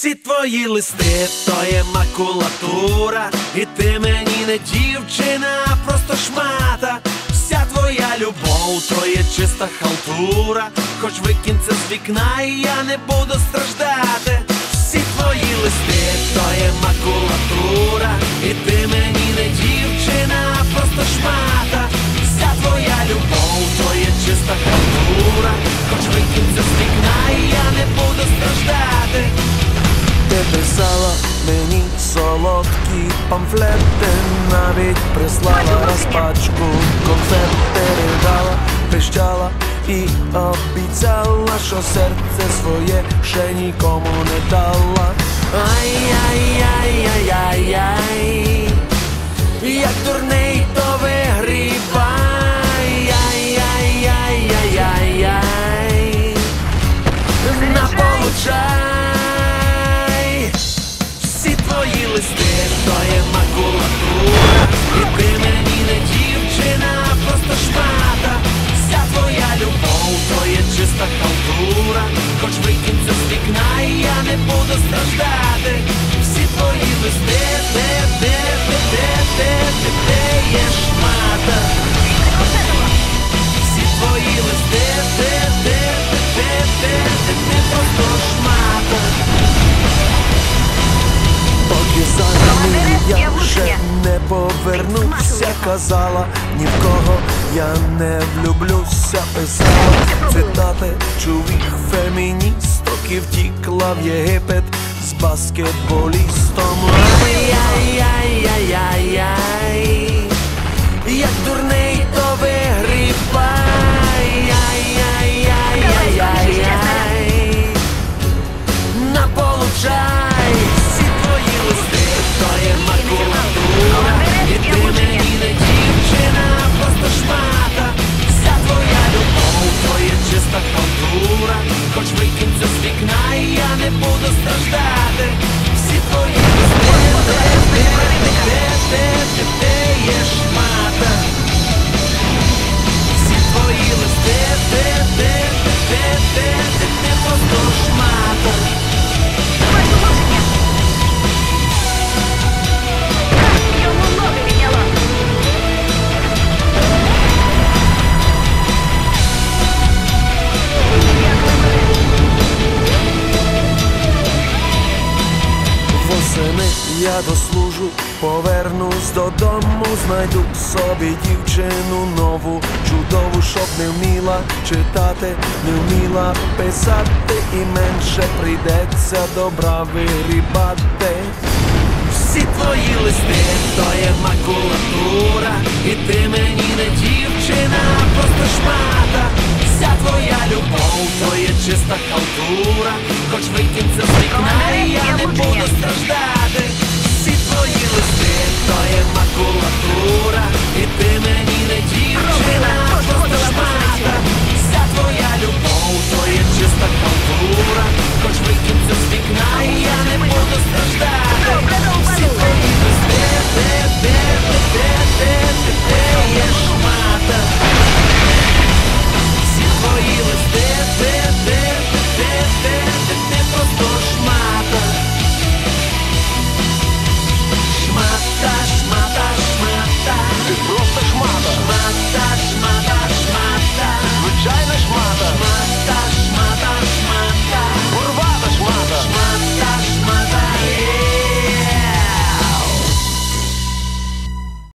Всі твої листи, то є макулатура, і ти мені не дівчина, а просто шмата. Вся твоя любов, то є чиста халтура, хоч викинь це з вікна, і я не буду страждати. Писала мені солодкі памфлети, навіть прислала розпачку, конфет передала, пищала і обіцяла, що серце своє ще нікому не дала. Твої листи, я вже не повернуся, казала, ні в кого. Я не влюблюся, писала цитати чувих феміністок і втікла в Єгипет з баскетболістом. Є чиста халтура я дослужу, повернусь додому, знайду собі дівчину нову, чудову, щоб не вміла читати, не вміла писати, і менше прийдеться добра вирібати. Всі твої листи, то є макулатура, і ти мені не дівчина, а просто шмата. Вся твоя любов, то є чиста халтура, хоч викинь це з я не буду страждати. you're I am